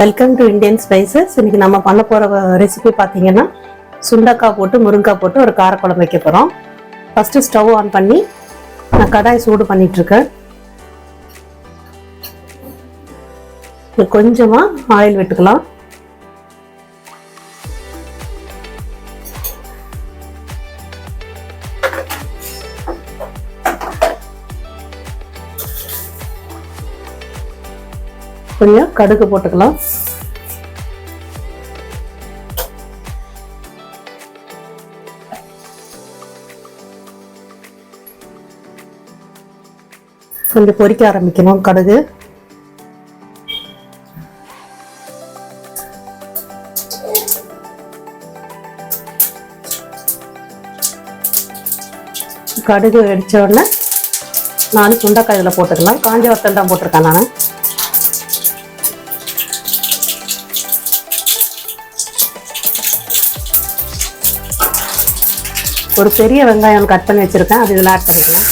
Welcome to Indian spices இன்னைக்கு நம்ம பண்ண போற ரெசிபி பார்த்தீங்கன்னா சுண்டக்காய் போட்டு முருங்காய் போட்டு ஒரு காரக்குழம்பு வைக்க போகிறோம் ஃபர்ஸ்ட் ஸ்டவ் ஆன் பண்ணி நான் கடாய் சூடு பண்ணிட்டு இருக்கேன் கொஞ்சமா ஆயில் விட்டுக்கலாம். கொஞ்சம் கடுகு போட்டுக்கலாம். கொஞ்சம் பொரிக்க ஆரம்பிக்கணும் கடுகு. கடுகு வெடிச்ச உடனே நான் சுண்டைக்காய் இதில் போட்டுக்கலாம். காஞ்ச வத்தல் தான் போட்டிருக்கேன் நான். ஒரு பெரிய வெங்காயம் கட் பண்ணி வச்சிருக்கேன். அது இதில் ஆட் பண்ணிக்கலாம்.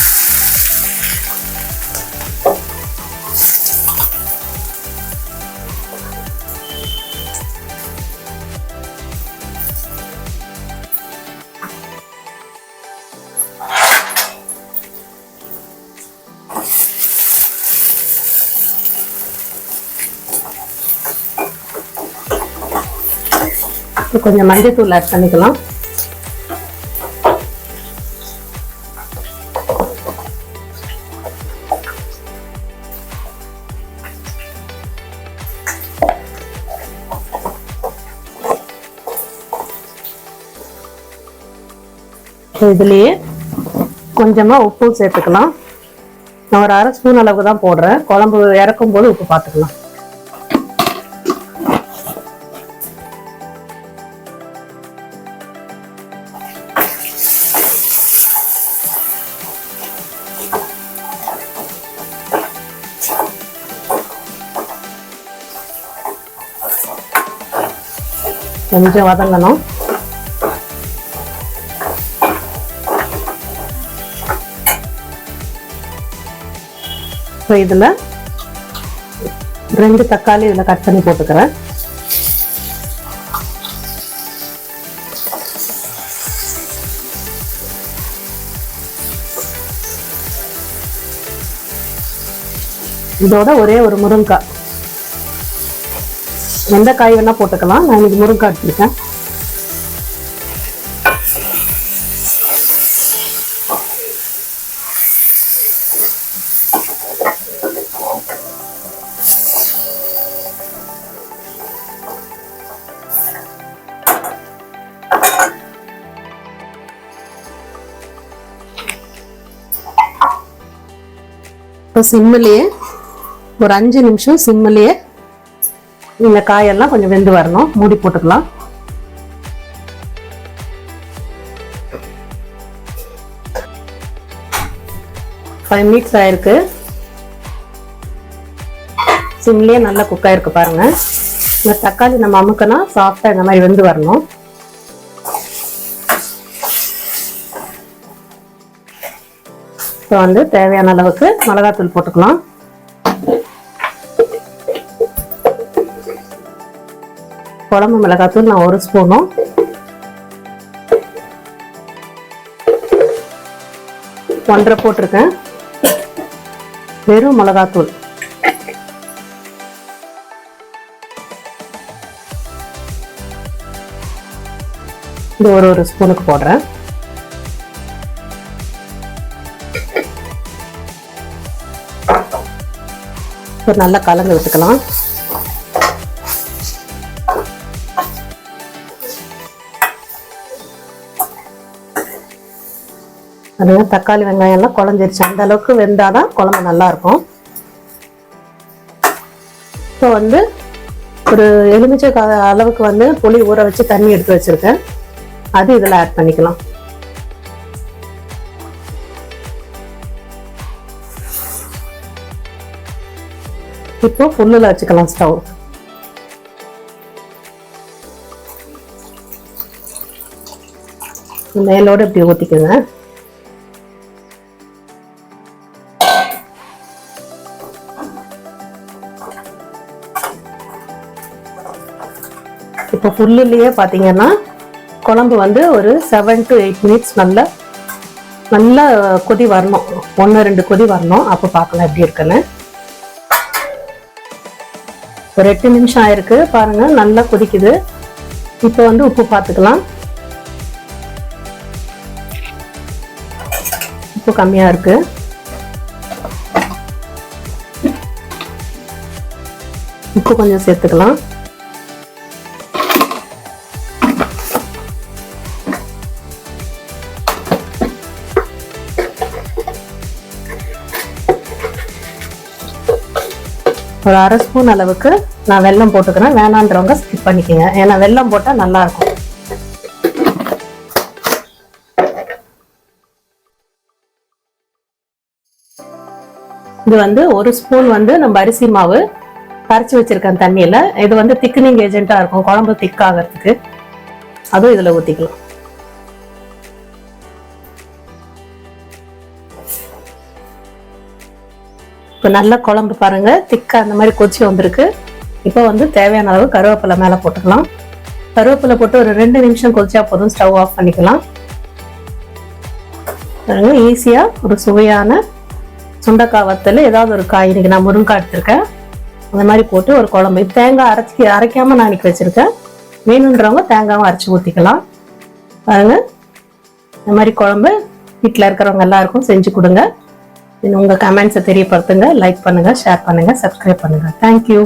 கொஞ்சம் மஞ்சள் தூள் ஆட் பண்ணிக்கலாம். இதுலேயே கொஞ்சமாக உப்பு சேர்த்துக்கலாம். நான் ஒரு அரை ஸ்பூன் அளவுக்கு தான் போடுறேன். குழம்பு இறக்கும் போது உப்பு பார்த்துக்கலாம் கொஞ்சம் வதங்கணும். ஸோ இதில் ரெண்டு தக்காளி இதில் கட் பண்ணி போட்டுக்கிறேன். இதோட ஒரே ஒரு முருங்காய் எந்த காய் வேணா போட்டுக்கலாம். நான் இன்னைக்கு முருங்காய் எடுத்துருக்கேன் இப்போ சிம்மிலேயே ஒரு அஞ்சு நிமிஷம் சிம்மிலேயே இந்த காயெல்லாம் கொஞ்சம் வெந்து வரணும். மூடி போட்டுக்கலாம். ஃபைவ் மினிட்ஸ் ஆயிருக்கு. சிம்லேயே நல்லா குக் ஆயிருக்கு பாருங்க. இந்த தக்காளி நம்ம அமுக்கினா சாஃப்டா இந்த மாதிரி வெந்து வரணும். இப்போ வந்து தேவையான அளவுக்கு மிளகாத்தூள் போட்டுக்கலாம். குழம்பு மிளகாத்தூள் நான் ஒரு ஸ்பூனும். ஒன்றரை போட்டிருக்கேன். வெறும் மிளகாத்தூள். இது ஒரு ஒரு ஸ்பூனுக்கு போடுறேன். இப்போ நல்லா கலந்து விட்டுக்கலாம். அதனால தக்காளி வெங்காயம் எல்லாம் குழஞ்சிருச்சு. அந்த அளவுக்கு வெந்தாதான் குழம்பு நல்லா இருக்கும். இப்போ வந்து ஒரு எலுமிச்சை அளவுக்கு வந்து புளி ஊற வச்சு தண்ணி எடுத்து வச்சிருக்கேன். அது இதில் ஆட் பண்ணிக்கலாம். இப்போ ஃபுல்லில் வச்சுக்கலாம் ஸ்டவ் மேலோடு இப்படி ஊற்றிக்கோங்க இப்போ ஃபுல்லுலேயே பார்த்தீங்கன்னா குழம்பு வந்து ஒரு செவன் டு எயிட் மினிட்ஸ் நல்லா நல்லா கொதி வரணும். ஒன்று ரெண்டு கொதி வரணும். அப்போ பார்க்கலாம் எப்படி இருக்குன்னு. ஒரு எட்டு நிமிஷம் ஆயிருக்கு. பாருங்க நல்லா கொதிக்குது. இப்போ வந்து உப்பு பார்த்துக்கலாம். உப்பு கம்மியாக இருக்கு. உப்பு கொஞ்சம் சேர்த்துக்கலாம். ஒரு அரை ஸ்பூன் அளவுக்கு நான் வெல்லம் போட்டுக்கிறேன். வேணான்றவங்க ஸ்கிப் பண்ணிக்கோங்க. ஏன்னா வெல்லம் போட்டால் நல்லா இருக்கும் இது வந்து ஒரு ஸ்பூன் வந்து நம்ம அரிசி மாவு கரைச்சி வச்சிருக்கேன் தண்ணியில. இது வந்து திக்னிங் ஏஜென்ட்டாக இருக்கும். குழம்பு திக் ஆகிறதுக்கு. அதுவும் இதுல ஊத்திக்கலாம். இப்போ நல்ல குழம்பு பாருங்க. திக்கா அந்த மாதிரி கொச்சி வந்திருக்கு. இப்போ வந்து தேவையான அளவு கருவேப்பிலை மேலே போட்டுக்கலாம். கருவேப்பிலை போட்டு ஒரு ரெண்டு நிமிஷம் கொதிச்சா போதும். ஸ்டவ் ஆஃப் பண்ணிக்கலாம். பாருங்க ஈஸியாக ஒரு சுவையான சுண்டக்காய் வத்தல். ஏதாவது ஒரு காய். இன்றைக்கி நான் முருங்காய் எடுத்திருக்கேன். அந்த மாதிரி போட்டு ஒரு குழம்பு. தேங்காய் அரைச்சி அரைக்காமல் நான் இன்றைக்கி வச்சிருக்கேன். வேணுன்றவங்க தேங்காவும் அரைச்சி ஊற்றிக்கலாம் பாருங்க இந்த மாதிரி குழம்பு வீட்டில் இருக்கிறவங்க எல்லாருக்கும் செஞ்சு கொடுங்க. உங்கள் கமெண்ட்ஸை தெரியப்படுத்துங்க லைக் பண்ணுங்கள் ஷேர் பண்ணுங்கள் சப்ஸ்கிரைப் பண்ணுங்கள் தேங்க்யூ